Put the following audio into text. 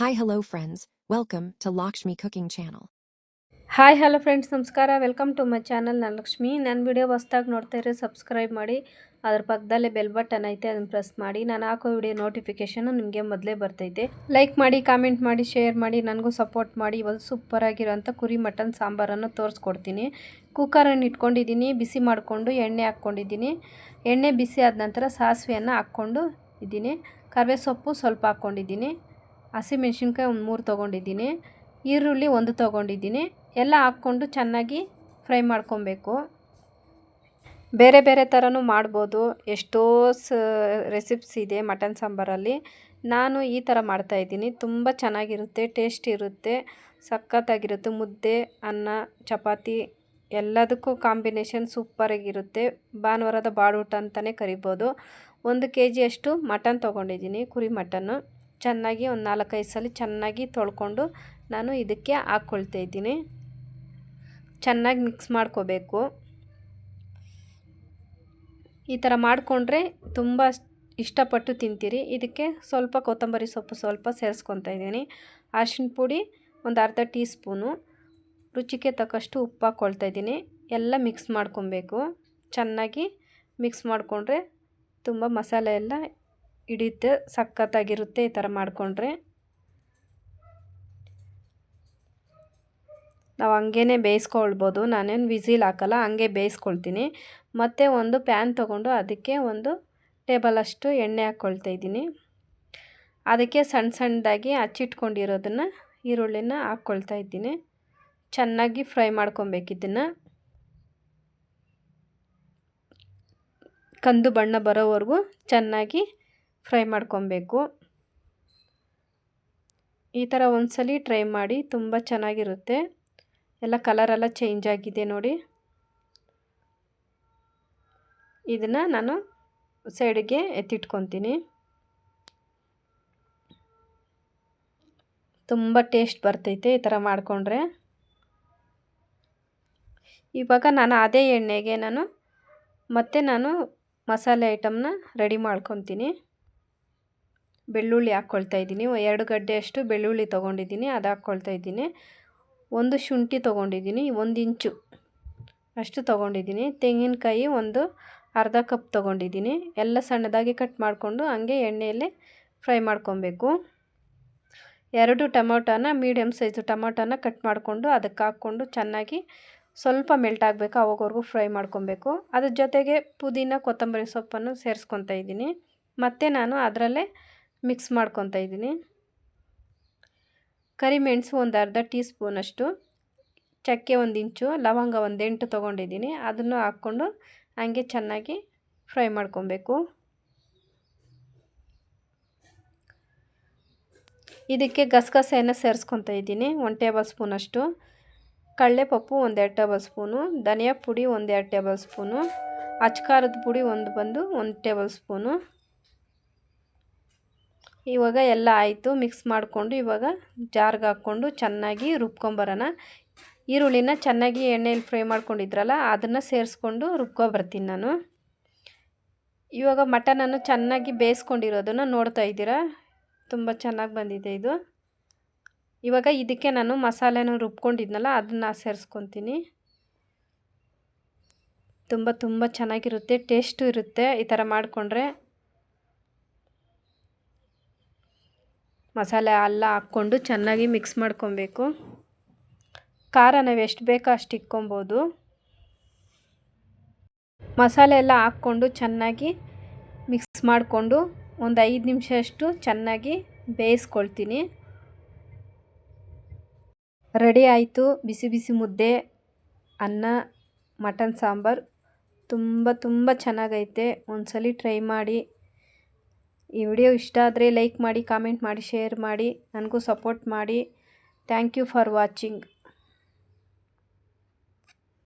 Hi, hello friends welcome to Lakshmi cooking channel hi hello friends ನಮಸ್ಕಾರ welcome to my channel ನಾನು ಲಕ್ಷ್ಮಿ ನನ್ನ video ಹೊಸ್ದಾಗಿ ನೋಡ್ತಾ ಇರೋ ಸಬ್ಸ್ಕ್ರೈಬ್ ಮಾಡಿ. ಅದ್ರ ಪಕ್ಕದಲ್ಲೇ ಬೆಲ್ ಬಟನ್ ಐತೆ ಅದನ್ನು ಪ್ರೆಸ್ ಮಾಡಿ. ನಾನು ಹಾಕೋ ವಿಡಿಯೋ ನೋಟಿಫಿಕೇಷನ್ ನಿಮಗೆ ಮೊದಲೇ ಬರ್ತೈತೆ. ಲೈಕ್ ಮಾಡಿ ಕಾಮೆಂಟ್ ಮಾಡಿ ಶೇರ್ ಮಾಡಿ. ನನಗೂ ಸಪೋರ್ಟ್ ಮಾಡಿ. ಇವತ್ತು ಸೂಪರಾಗಿರೋಂಥ ಕುರಿ ಮಟನ್ ಸಾಂಬಾರನ್ನು ತೋರಿಸ್ಕೊಡ್ತೀನಿ. ಕುಕ್ಕರನ್ನು ಇಟ್ಕೊಂಡಿದ್ದೀನಿ ಬಿಸಿ ಮಾಡಿಕೊಂಡು ಎಣ್ಣೆ ಹಾಕ್ಕೊಂಡಿದ್ದೀನಿ. ಎಣ್ಣೆ ಬಿಸಿ ಆದ ನಂತರ ಸಾಸಿವೆಯನ್ನು ಹಾಕ್ಕೊಂಡು ಇದ್ದೀನಿ. ಕರಿವೆ ಸೊಪ್ಪು ಸ್ವಲ್ಪ ಹಾಕ್ಕೊಂಡಿದ್ದೀನಿ. ಹಸಿಮೆಣ್ಸಿನ್ಕಾಯಿ ಒಂದು ಮೂರು ತೊಗೊಂಡಿದ್ದೀನಿ, ಈರುಳ್ಳಿ ಒಂದು ತೊಗೊಂಡಿದ್ದೀನಿ, ಎಲ್ಲ ಹಾಕ್ಕೊಂಡು ಚೆನ್ನಾಗಿ ಫ್ರೈ ಮಾಡ್ಕೊಬೇಕು. ಬೇರೆ ಬೇರೆ ಥರನೂ ಮಾಡ್ಬೋದು, ಎಷ್ಟೋ ಸ ರೆಸಿಪ್ಸ್ ಇದೆ ಮಟನ್ ಸಾಂಬಾರಲ್ಲಿ. ನಾನು ಈ ಥರ ಮಾಡ್ತಾಯಿದ್ದೀನಿ ತುಂಬ ಚೆನ್ನಾಗಿರುತ್ತೆ, ಟೇಸ್ಟ್ ಇರುತ್ತೆ, ಸಖತ್ತಾಗಿರುತ್ತೆ, ಮುದ್ದೆ, ಅನ್ನ, ಚಪಾತಿ, ಎಲ್ಲದಕ್ಕೂ ಕಾಂಬಿನೇಷನ್ ಸೂಪರಾಗಿರುತ್ತೆ, ಭಾನುವಾರದ ಬಾಡೂಟ ಅಂತಲೇ ಕರಿಬೋದು. ಒಂದು ಕೆ ಜಿಯಷ್ಟು ಮಟನ್ ತೊಗೊಂಡಿದ್ದೀನಿ, ಕುರಿ ಮಟನ್ನು. ಚೆನ್ನಾಗಿ ಒಂದು ನಾಲ್ಕೈದು ಸಲ ಚೆನ್ನಾಗಿ ತೊಳ್ಕೊಂಡು ನಾನು ಇದಕ್ಕೆ ಹಾಕ್ಕೊಳ್ತಾ ಇದ್ದೀನಿ. ಚೆನ್ನಾಗಿ ಮಿಕ್ಸ್ ಮಾಡ್ಕೋಬೇಕು. ಈ ಥರ ಮಾಡಿಕೊಂಡ್ರೆ ತುಂಬ ಇಷ್ಟಪಟ್ಟು ತಿಂತೀರಿ. ಇದಕ್ಕೆ ಸ್ವಲ್ಪ ಕೊತ್ತಂಬರಿ ಸೊಪ್ಪು ಸ್ವಲ್ಪ ಸೇರಿಸ್ಕೊತಾ ಇದ್ದೀನಿ. ಅರಿಶಿನ ಪುಡಿ ಒಂದು ಅರ್ಧ ಟೀ ಸ್ಪೂನು ರುಚಿಗೆ ತಕ್ಕಷ್ಟು ಉಪ್ಪು ಹಾಕ್ಕೊಳ್ತಾ ಇದ್ದೀನಿ. ಎಲ್ಲ ಮಿಕ್ಸ್ ಮಾಡ್ಕೊಬೇಕು. ಚೆನ್ನಾಗಿ ಮಿಕ್ಸ್ ಮಾಡಿಕೊಂಡ್ರೆ ತುಂಬ ಮಸಾಲೆ ಎಲ್ಲ ಹಿಡಿಯುತ್ತೆ ಸಖತ್ತಾಗಿರುತ್ತೆ ಈ ಥರ ಮಾಡಿಕೊಂಡ್ರೆ. ನಾವು ಹಂಗೇ ಬೇಯಿಸ್ಕೊಳ್ಬೋದು. ನಾನೇನು ವಿಸಿಲ್ ಹಾಕಲ್ಲ, ಹಂಗೆ ಬೇಯಿಸ್ಕೊಳ್ತೀನಿ. ಮತ್ತು ಒಂದು ಪ್ಯಾನ್ ತೊಗೊಂಡು ಅದಕ್ಕೆ ಒಂದು ಟೇಬಲಷ್ಟು ಎಣ್ಣೆ ಹಾಕ್ಕೊಳ್ತಾ ಇದ್ದೀನಿ. ಅದಕ್ಕೆ ಸಣ್ಣ ಸಣ್ಣದಾಗಿ ಹಚ್ಚಿಟ್ಕೊಂಡಿರೋದನ್ನು ಈರುಳ್ಳಿನ ಹಾಕ್ಕೊಳ್ತಾ ಇದ್ದೀನಿ. ಚೆನ್ನಾಗಿ ಫ್ರೈ ಮಾಡ್ಕೊಬೇಕಿದ್ದನ್ನು ಕಂದು ಬಣ್ಣ ಬರೋವರೆಗೂ ಚೆನ್ನಾಗಿ ಫ್ರೈ ಮಾಡ್ಕೊಬೇಕು. ಈ ಥರ ಒಂದ್ಸಲಿ ಟ್ರೈ ಮಾಡಿ, ತುಂಬ ಚೆನ್ನಾಗಿರುತ್ತೆ. ಎಲ್ಲ ಕಲರೆಲ್ಲ ಚೇಂಜ್ ಆಗಿದೆ ನೋಡಿ. ಇದನ್ನು ನಾನು ಸೈಡ್ಗೆ ಎತ್ತಿಟ್ಕೊತೀನಿ. ತುಂಬ ಟೇಸ್ಟ್ ಬರ್ತೈತೆ ಈ ಥರ ಮಾಡಿಕೊಂಡ್ರೆ. ಇವಾಗ ನಾನು ಅದೇ ಎಣ್ಣೆಗೆ ನಾನು ಮತ್ತೆ ನಾನು ಮಸಾಲೆ ಐಟಮ್ನ ರೆಡಿ ಮಾಡ್ಕೊತೀನಿ. ಬೆಳ್ಳುಳ್ಳಿ ಹಾಕ್ಕೊಳ್ತಾ ಇದ್ದೀನಿ. ಎರಡು ಗಡ್ಡೆಯಷ್ಟು ಬೆಳ್ಳುಳ್ಳಿ ತೊಗೊಂಡಿದ್ದೀನಿ, ಅದು ಹಾಕ್ಕೊಳ್ತಾ ಇದ್ದೀನಿ. ಒಂದು ಶುಂಠಿ ತೊಗೊಂಡಿದ್ದೀನಿ, ಒಂದು ಇಂಚು ಅಷ್ಟು ತೊಗೊಂಡಿದ್ದೀನಿ. ತೆಂಗಿನಕಾಯಿ ಒಂದು ಅರ್ಧ ಕಪ್ ತೊಗೊಂಡಿದ್ದೀನಿ. ಎಲ್ಲ ಸಣ್ಣದಾಗಿ ಕಟ್ ಮಾಡಿಕೊಂಡು ಹಂಗೆ ಎಣ್ಣೆಯಲ್ಲಿ ಫ್ರೈ ಮಾಡ್ಕೊಬೇಕು. ಎರಡು ಟೊಮೊಟೋನ ಮೀಡಿಯಮ್ ಸೈಜು ಟೊಮೊಟೊನ ಕಟ್ ಮಾಡಿಕೊಂಡು ಅದಕ್ಕೆ ಹಾಕ್ಕೊಂಡು ಚೆನ್ನಾಗಿ ಸ್ವಲ್ಪ ಮೆಲ್ಟ್ ಆಗಬೇಕು, ಅವಾಗವರೆಗೂ ಫ್ರೈ ಮಾಡ್ಕೊಬೇಕು. ಅದ್ರ ಜೊತೆಗೆ ಪುದೀನ, ಕೊತ್ತಂಬರಿ ಸೊಪ್ಪನ್ನು ಸೇರಿಸ್ಕೊತಾ ಇದ್ದೀನಿ. ಮತ್ತು ನಾನು ಅದರಲ್ಲೇ ಮಿಕ್ಸ್ ಮಾಡ್ಕೊತಾ ಇದ್ದೀನಿ. ಕರಿಮೆಣಸು ಒಂದು ಅರ್ಧ ಟೀ ಸ್ಪೂನಷ್ಟು ಚಕ್ಕೆ ಒಂದು ಇಂಚು, ಲವಂಗ ಒಂದು ಎಂಟು ತೊಗೊಂಡಿದ್ದೀನಿ. ಅದನ್ನು ಹಾಕ್ಕೊಂಡು ಹಂಗೆ ಚೆನ್ನಾಗಿ ಫ್ರೈ ಮಾಡ್ಕೊಬೇಕು. ಇದಕ್ಕೆ ಗಸಗಸೆಯನ್ನು ಸೇರಿಸ್ಕೊತಾ ಇದ್ದೀನಿ ಒನ್ ಟೇಬಲ್ ಸ್ಪೂನಷ್ಟು ಕಡಲೆಪಪ್ಪು ಒಂದೆರಡು ಟೇಬಲ್ ಸ್ಪೂನು, ಧನಿಯಾ ಪುಡಿ ಒಂದೆರಡು ಟೇಬಲ್ ಸ್ಪೂನು, ಅಚ್ಕಾರದ ಪುಡಿ ಒಂದು ಬಂದು ಒಂದು ಟೇಬಲ್ ಸ್ಪೂನು. ಇವಾಗ ಎಲ್ಲ ಆಯಿತು ಮಿಕ್ಸ್ ಮಾಡಿಕೊಂಡು ಇವಾಗ ಜಾರ್ಗೆ ಹಾಕ್ಕೊಂಡು ಚೆನ್ನಾಗಿ ರುಬ್ಕೊಂಬರೋಣ. ಈರುಳ್ಳಿನ ಚೆನ್ನಾಗಿ ಎಣ್ಣೆಯಲ್ಲಿ ಫ್ರೈ ಮಾಡ್ಕೊಂಡಿದ್ರಲ್ಲ, ಅದನ್ನು ಸೇರಿಸ್ಕೊಂಡು ರುಬ್ಕೊಬರ್ತೀನಿ ನಾನು. ಇವಾಗ ಮಟನನ್ನು ಚೆನ್ನಾಗಿ ಬೇಯಿಸ್ಕೊಂಡಿರೋದನ್ನು ನೋಡ್ತಾ ಇದ್ದೀರಾ? ತುಂಬ ಚೆನ್ನಾಗಿ ಬಂದಿದೆ ಇದು. ಇವಾಗ ಇದಕ್ಕೆ ನಾನು ಮಸಾಲೆನ ರುಬ್ಕೊಂಡಿದ್ನಲ್ಲ, ಅದನ್ನು ಸೇರಿಸ್ಕೊತೀನಿ. ತುಂಬ ತುಂಬ ಚೆನ್ನಾಗಿರುತ್ತೆ ಟೇಸ್ಟು ಇರುತ್ತೆ. ಈ ಥರ ಮಾಡಿಕೊಂಡ್ರೆ ಮಸಾಲೆ ಅಲ್ಲ ಹಾಕ್ಕೊಂಡು ಚೆನ್ನಾಗಿ ಮಿಕ್ಸ್ ಮಾಡ್ಕೊಬೇಕು. ಖಾರ ನಾವು ಎಷ್ಟು ಬೇಕೋ ಅಷ್ಟು ಇಕ್ಕೊಬೋದು ಮಸಾಲೆ ಎಲ್ಲ ಹಾಕ್ಕೊಂಡು ಚೆನ್ನಾಗಿ ಮಿಕ್ಸ್ ಮಾಡಿಕೊಂಡು ಒಂದು ಐದು ನಿಮಿಷ ಅಷ್ಟು ಚೆನ್ನಾಗಿ ಬೇಯಿಸ್ಕೊಳ್ತೀನಿ. ರೆಡಿ ಆಯಿತು. ಬಿಸಿ ಬಿಸಿ ಮುದ್ದೆ, ಅನ್ನ, ಮಟನ್ ಸಾಂಬಾರು. ತುಂಬ ತುಂಬ ಚೆನ್ನಾಗೈತೆ. ಒಂದ್ಸಲಿ ಟ್ರೈ ಮಾಡಿ. ಈ ವಿಡಿಯೋ ಇಷ್ಟ ಆದರೆ ಲೈಕ್ ಮಾಡಿ ಕಾಮೆಂಟ್ ಮಾಡಿ ಶೇರ್ ಮಾಡಿ, ನನಗೂ ಸಪೋರ್ಟ್ ಮಾಡಿ. Thank you for watching